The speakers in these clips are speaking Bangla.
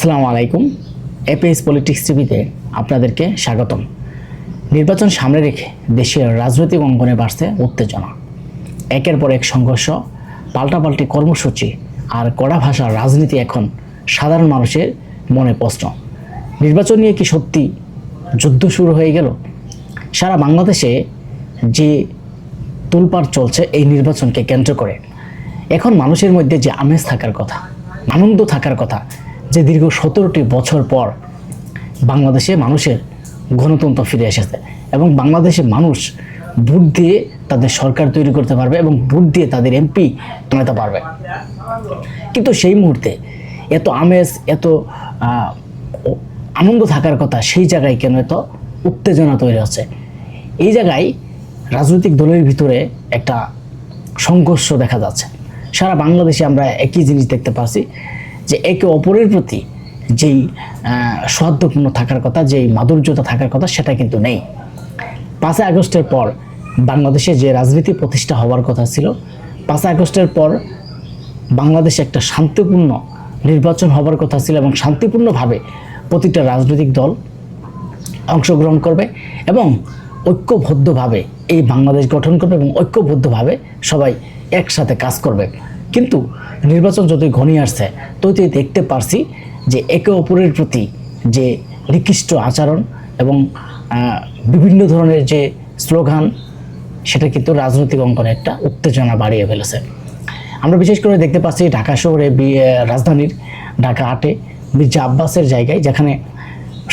আসসালামু আলাইকুম। এপিএস পলিটিক্স টিভিতে আপনাদেরকে স্বাগতম। নির্বাচন সামনে রেখে দেশের রাজনৈতিক অঙ্গনে বাড়ছে উত্তেজনা। একের পর এক সংঘর্ষ, পাল্টাপাল্টি কর্মসূচি আর কড়া ভাষার রাজনীতি এখন সাধারণ মানুষের মনে প্রশ্ন। নির্বাচন নিয়ে কি সত্যি যুদ্ধ শুরু হয়ে গেল? সারা বাংলাদেশে যে তোলপাড় চলছে এই নির্বাচনকে কেন্দ্র করে। এখন মানুষের মধ্যে যে আমেজ থাকার কথা, আনন্দ থাকার কথা যে দীর্ঘ সতেরোটি বছর পর বাংলাদেশে মানুষের গণতন্ত্র ফিরে এসেছে এবং বাংলাদেশের মানুষ ভোট দিয়ে তাদের সরকার তৈরি করতে পারবে এবং ভোট দিয়ে তাদের এমপি বানাতে পারবে। কিন্তু সেই মুহূর্তে এত আমেজ, এত আনন্দ থাকার কথা সেই জায়গায় কেন এত উত্তেজনা তৈরি হচ্ছে? এই জায়গায় রাজনৈতিক দলের ভিতরে একটা সংঘর্ষ দেখা যাচ্ছে। সারা বাংলাদেশে আমরা একই জিনিস দেখতে পাচ্ছি যে একে অপরের প্রতি যেই আহ, সৌহার্দ্যপূর্ণ থাকার কথা যেই মাধুর্যতা থাকার কথা সেটা কিন্তু নেই। পাঁচই আগস্টের পর বাংলাদেশে যে রাজনীতি প্রতিষ্ঠা হওয়ার কথা ছিল পাঁচই আগস্টের পর বাংলাদেশে একটা শান্তিপূর্ণ নির্বাচন হবার কথা ছিল এবং শান্তিপূর্ণভাবে প্রতিটা রাজনৈতিক দল অংশগ্রহণ করবে এবং ঐক্যবদ্ধভাবে এই বাংলাদেশ গঠন করবে এবং ঐক্যবদ্ধভাবে সবাই একসাথে কাজ করবে। কিন্তু নির্বাচন যতই ঘনিয়ে আসছে, ততই দেখতে পারছি যে একে অপরের প্রতি যে নিকৃষ্ট আচরণ এবং বিভিন্ন ধরনের যে স্লোগান, সেটা কিন্তু রাজনৈতিক অঙ্গনে একটা উত্তেজনা বাড়িয়ে ফেলেছে। আমরা বিশেষ করে দেখতে পাচ্ছি ঢাকা শহরে রাজধানীর ঢাকা আটে মির্জা আব্বাসের জায়গায়, যেখানে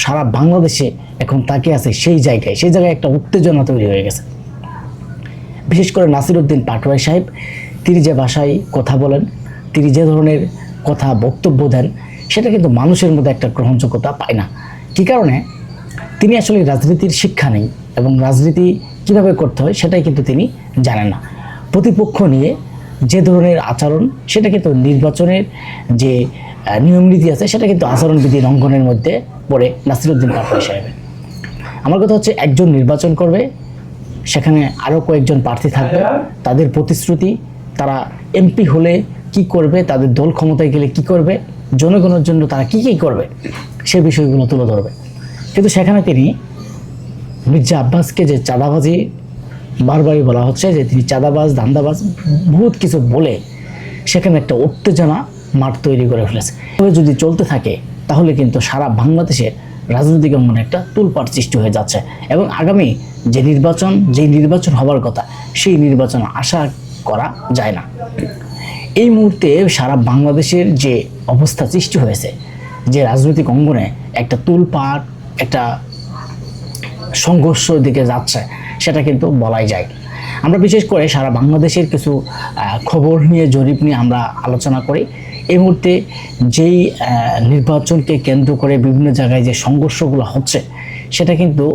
সারা বাংলাদেশে এখন তাকে আছে সেই জায়গায় সেই জায়গায় একটা উত্তেজনা তৈরি হয়ে গেছে। বিশেষ করে নাসিরউদ্দিন পাটোয়ারি সাহেব তিনি যে ভাষায় কথা বলেন তিনি যে ধরনের কথা বক্তব্য দেন সেটা কিন্তু মানুষের মধ্যে একটা গ্রহণযোগ্যতা পায় না। কী কারণে? তিনি আসলে রাজনীতির শিক্ষা নেই এবং রাজনীতি কীভাবে করতে হয় সেটাই কিন্তু তিনি জানেন না। প্রতিপক্ষ নিয়ে যে ধরনের আচরণ সেটা কিন্তু নির্বাচনের যে আহ, নিয়মনীতি আছে সেটা কিন্তু আচরণবিধি লঙ্ঘনের মধ্যে পড়ে নাসিরুদ্দিন পাটোয়ারি সাহেবের। আমার কথা হচ্ছে একজন নির্বাচন করবে সেখানে আরও কয়েকজন প্রার্থী থাকবে তাদের প্রতিশ্রুতি তারা এমপি হলে কি করবে? তাদের দল ক্ষমতায় গেলে কি করবে? জনগণের জন্য তারা কি কি করবে? সে বিষয়গুলো তুলে ধরবে। কিন্তু সেখানে তিনি মির্জা আব্বাসকে যে চাঁদাবাজি বারবারই বলা হচ্ছে, যে তিনি চাঁদাবাজ, ধান্দাবাজ, বহুত কিছু বলে সেখানে একটা উত্তেজনা মাঠ তৈরি করে ফেলেছে। এভাবে যদি চলতে থাকে, তাহলে কিন্তু সারা বাংলাদেশের রাজনৈতিক অঙ্গনে একটা তুলপাট সৃষ্টি হয়ে যাচ্ছে। এবং আগামী যে নির্বাচন যে নির্বাচন হবার কথা, সেই নির্বাচন আশা করা যায় না। এই মুহূর্তে সারা বাংলাদেশের যে অবস্থা সৃষ্টি হয়েছে, যে রাজনৈতিক অঙ্গনে একটা তুলপাট একটা সংঘর্ষ দিকে যাচ্ছে, সেটা কিন্তু বলাই যায়। আমরা বিশেষ করে সারা বাংলাদেশের কিছু খবর নিয়ে, জরিপ নিয়ে আমরা আলোচনা করি। এই মুহূর্তে যেই নির্বাচনকে কেন্দ্র করে বিভিন্ন জায়গায় যে সংঘর্ষগুলো হচ্ছে, সেটা কিন্তু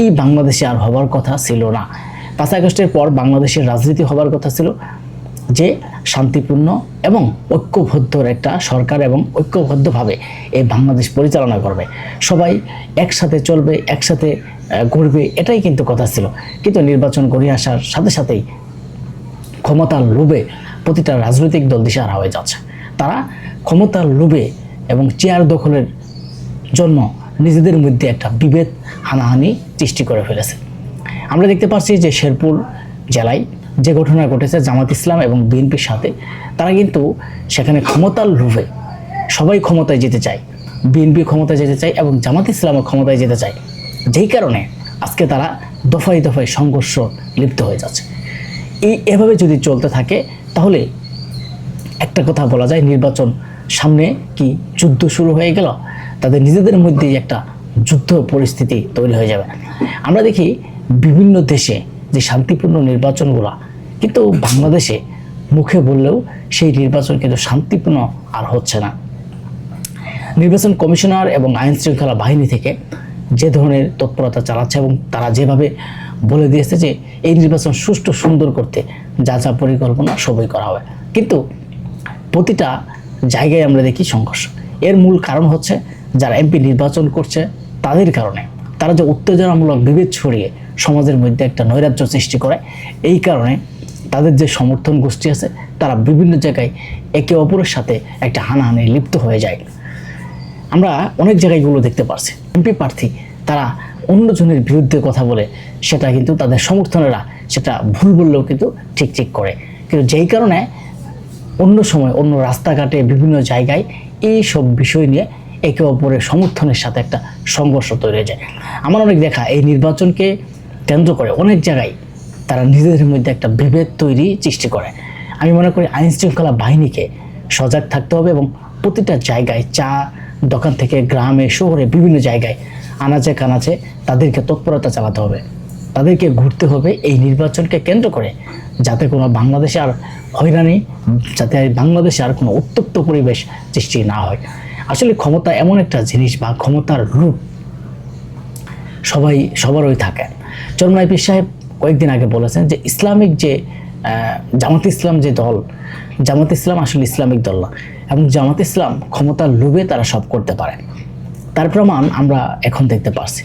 এই বাংলাদেশে আর হবার কথা ছিল না। পাঁচ আগস্টের পর বাংলাদেশের রাজনীতি হবার কথা ছিল যে শান্তিপূর্ণ এবং ঐক্যবদ্ধর একটা সরকার এবং ঐক্যবদ্ধভাবে এই বাংলাদেশ পরিচালনা করবে। সবাই একসাথে চলবে, একসাথে ঘুরবে, এটাই কিন্তু কথা ছিল। কিন্তু নির্বাচন গড়িয়ে আসার সাথে সাথেই ক্ষমতার লোভে প্রতিটা রাজনৈতিক দল দিশাহারা হয়ে যাচ্ছে। তারা ক্ষমতার লোভে এবং চেয়ার দখলের জন্য নিজেদের মধ্যে একটা বিভেদ, হানাহানি সৃষ্টি করে ফেলেছে। আমরা দেখতে পাচ্ছি যে শেরপুর জেলায় যে ঘটনা ঘটেছে জামাত ইসলাম এবং বিএনপির সাথে, তারা কিন্তু সেখানে ক্ষমতার লোভে সবাই ক্ষমতায় যেতে চায়, বিএনপি ক্ষমতায় যেতে চায় এবং জামাত ইসলামও ক্ষমতায় যেতে চায়। যেই কারণে আজকে তারা দফায় দফায় সংঘর্ষ লিপ্ত হয়ে যাচ্ছে। এই এভাবে যদি চলতে থাকে, তাহলে একটা কথা বলা যায়, নির্বাচন সামনে কি যুদ্ধ শুরু হয়ে গেল? তাদের নিজেদের মধ্যেই একটা যুদ্ধ পরিস্থিতি তৈরি হয়ে যাবে। আমরা দেখি বিভিন্ন দেশে যে শান্তিপূর্ণ নির্বাচনগুলো, কিন্তু বাংলাদেশে মুখে বললেও সেই নির্বাচন কিন্তু শান্তিপূর্ণ আর হচ্ছে না। নির্বাচন কমিশনার এবং আইন শৃঙ্খলা বাহিনী থেকে যে ধরনের তৎপরতা চালাচ্ছে এবং তারা যেভাবে বলে দিয়েছে যে এই নির্বাচন সুষ্ঠু, সুন্দর করতে যা যা পরিকল্পনা সবই করা হবে। কিন্তু প্রতিটা জায়গায় আমরা দেখি সংঘর্ষ। এর মূল কারণ হচ্ছে যারা এমপি নির্বাচন করছে তাদের কারণে। তারা যে উত্তেজনামূলক বিভেদ ছড়িয়ে সমাজের মধ্যে একটা নৈরাজ্য সৃষ্টি করে। এই কারণে তাদের যে সমর্থন গোষ্ঠী আছে, তারা বিভিন্ন জায়গায় একে অপরের সাথে একটা হানাহানি লিপ্ত হয়ে যায়। আমরা অনেক জায়গায়গুলো দেখতে পারছি। এমপি প্রার্থী, তারা অন্যজনের বিরুদ্ধে কথা বলে, সেটা কিন্তু তাদের সমর্থনেরা সেটা ভুল বললেও কিন্তু ঠিক ঠিক করে। কিন্তু যেই কারণে অন্য সময়, অন্য রাস্তাঘাটে, বিভিন্ন জায়গায় এই সব বিষয় নিয়ে একে অপরের সমর্থনের সাথে একটা সংঘর্ষ তৈরি হয়ে যায়। আমার অনেক দেখা, এই নির্বাচনকে কেন্দ্র করে অনেক জায়গায় তারা নিজেদের মধ্যে একটা বিভেদ তৈরি সৃষ্টি করে। আমি মনে করি আইন শৃঙ্খলা বাহিনীকে সজাগ থাকতে হবে এবং প্রতিটা জায়গায় চা দোকান থেকে গ্রামে, শহরে, বিভিন্ন জায়গায় আনাচে কানাচে তাদেরকে তৎপরতা চালাতে হবে। তাদেরকে ঘুরতে হবে এই নির্বাচনকে কেন্দ্র করে যাতে কোনো বাংলাদেশে আর হয়রানি, যাতে বাংলাদেশে আর কোনো উত্তপ্ত পরিবেশ সৃষ্টি না হয়। আসলে ক্ষমতা এমন একটা জিনিস বা ক্ষমতার রূপ সবাই, সবারই থাকে। চরমাই পীর সাহেব কয়েকদিন আগে বলেছেন যে ইসলামিক যে জামাত ইসলাম যে দল, জামাত ইসলাম আসলে ইসলামিক দল না। এবং জামাত ইসলাম ক্ষমতার লোভে তারা সব করতে পারে। তার প্রমাণ আমরা এখন দেখতে পারছি।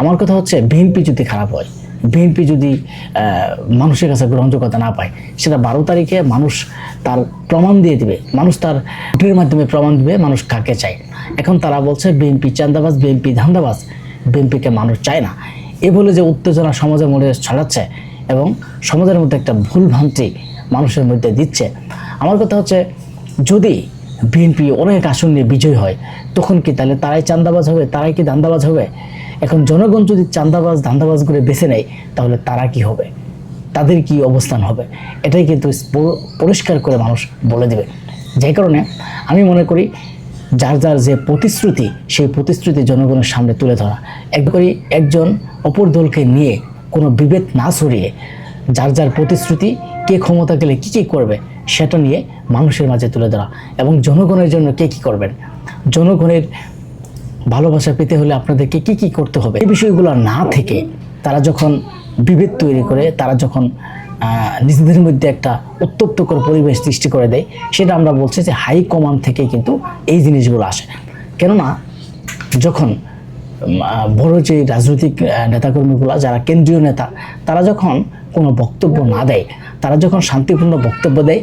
আমার কথা হচ্ছে বিএনপি যদি খারাপ হয়, বিএনপি যদি মানুষের কাছে গ্রহণযোগ্যতা না পায়, সেটা বারো তারিখে মানুষ তার প্রমাণ দিয়ে দিবে। মানুষ তার ভোটের মাধ্যমে প্রমাণ দিবে মানুষ কাকে চায়। এখন তারা বলছে বিএনপি চান্দাবাজ, বিএনপি ধান্দাবাজ, বিএনপিকে মানুষ চায় না। এ বলে যে উত্তেজনা সমাজের মধ্যে ছড়াচ্ছে এবং সমাজের মধ্যে একটা ভুল ভ্রান্তি মানুষের মধ্যে দিচ্ছে। আমার কথা হচ্ছে, যদি বিএনপি অনেক আসন নিয়ে বিজয় হয়, তখন কি তাহলে তারাই চান্দাবাজ হবে? তারাই কি দান্দাবাজ হবে? এখন জনগণ যদি চান্দাবাজ, ধান্দাবাজ করে বেছে নেয়, তাহলে তারা কি হবে? তাদের কি অবস্থান হবে? এটাই কিন্তু পরিষ্কার করে মানুষ বলে দেবে। যে কারণে আমি মনে করি যার যার যে প্রতিশ্রুতি, সেই প্রতিশ্রুতি জনগণের সামনে তুলে ধরা। একবারই একজন অপর দলকে নিয়ে কোনো বিভেদ না সরিয়ে যার যার প্রতিশ্রুতি, কে ক্ষমতা গেলে কী কী করবে, সেটা নিয়ে মানুষের মাঝে তুলে ধরা এবং জনগণের জন্য কে কী করবেন। জনগণের ভালোবাসা পেতে হলে আপনাদেরকে কী কী করতে হবে? এই বিষয়গুলো না থেকে তারা যখন বিভেদ তৈরি করে, তারা যখন নিজেদের মধ্যে একটা উত্তপ্তকর পরিবেশ সৃষ্টি করে দেয়, সেটা আমরা বলছি যে হাই কমান্ড থেকে কিন্তু এই জিনিসগুলো আসে। কেননা যখন বড় যে রাজনৈতিক নেতাকর্মীগুলো, যারা কেন্দ্রীয় নেতা, তারা যখন কোনো বক্তব্য না দেয়, তারা যখন শান্তিপূর্ণ বক্তব্য দেয়,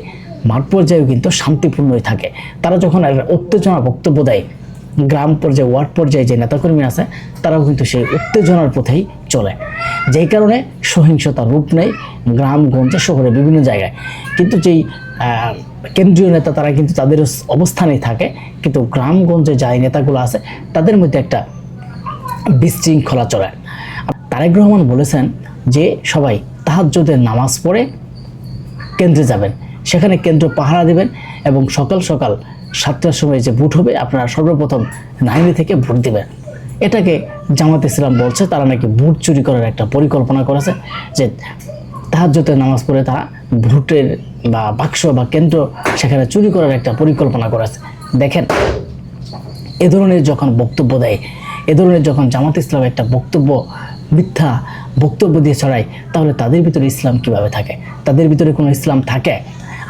মাঠ পর্যায়েও কিন্তু শান্তিপূর্ণই থাকে। তারা যখন উত্তেজনা বক্তব্য দেয় গ্রাম পর্যায়ে, ওয়ার্ড পর্যায়ে যে নেতাকর্মী আছে, তারাও কিন্তু সেই উত্তেজনার পথেই চলে। যেই কারণে সহিংসতার রূপ নেয় গ্রামগঞ্জে শহরে বিভিন্ন জায়গায়। কিন্তু যেই কেন্দ্রীয় নেতা, তারা কিন্তু তাদের অবস্থানেই থাকে। কিন্তু গ্রামগঞ্জে যাই নেতাগুলো আছে, তাদের মধ্যে একটা বিশৃঙ্খলা চলে। তারেক রহমান বলেছেন যে, সবাই তাহাজ্জুদের নামাজ পড়ে কেন্দ্রে যাবেন। সেখানে কেন্দ্র পাহারা দেবেন এবং সকাল সকাল সাতটার সময় যে ভোট হবে, আপনারা সর্বপ্রথম নাইনে থেকে ভোট দেবেন। এটাকে জামাত ইসলাম বলছে, তারা নাকি ভোট চুরি করার একটা পরিকল্পনা করেছে, যে তাহাজ্জুদের নামাজ পড়ে তারা ভোটের বা বাক্স বা কেন্দ্র সেখানে চুরি করার একটা পরিকল্পনা করেছে। দেখেন, এ ধরনের যখন বক্তব্য দেয়, এ ধরনের যখন জামাত ইসলাম একটা বক্তব্য, মিথ্যা বক্তব্য দিয়ে ছড়ায়, তাহলে তাদের ভিতরে ইসলাম কীভাবে থাকে? তাদের ভিতরে কোনো ইসলাম থাকে?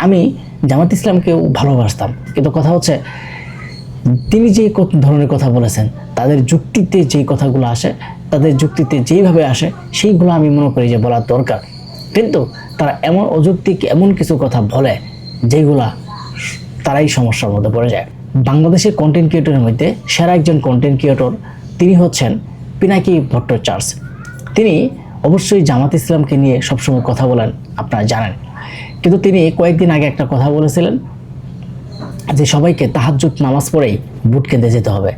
আমি জামাত ইসলামকেও ভালোবাসতাম। কিন্তু কথা হচ্ছে, তিনি যে ধরনের কথা বলেছেন, তাদের যুক্তিতে যেই কথাগুলো আসে, তাদের যুক্তিতে যেইভাবে আসে, সেইগুলো আমি মনে করি যে বলার দরকার। কিন্তু তারা এমন অযৌক্তিক এমন কিছু কথা বলে, যেগুলা তারাই সমস্যার মধ্যে পড়ে যায়। বাংলাদেশের কন্টেন্ট ক্রিয়েটরের মধ্যে সেরা একজন কন্টেন্ট ক্রিয়েটর তিনি হচ্ছেন পিনাকি ভট্টাচার্য। তিনি অবশ্যই জামাত ইসলামকে নিয়ে সবসময় কথা বলেন, আপনারা জানেন। কিন্তু তিনি কয়েকদিন আগে একটা কথা বলেছিলেন যে সবাইকে তাহাজ্জুদ নামাজ পড়েই বুট কেঁদে যেতে হবে।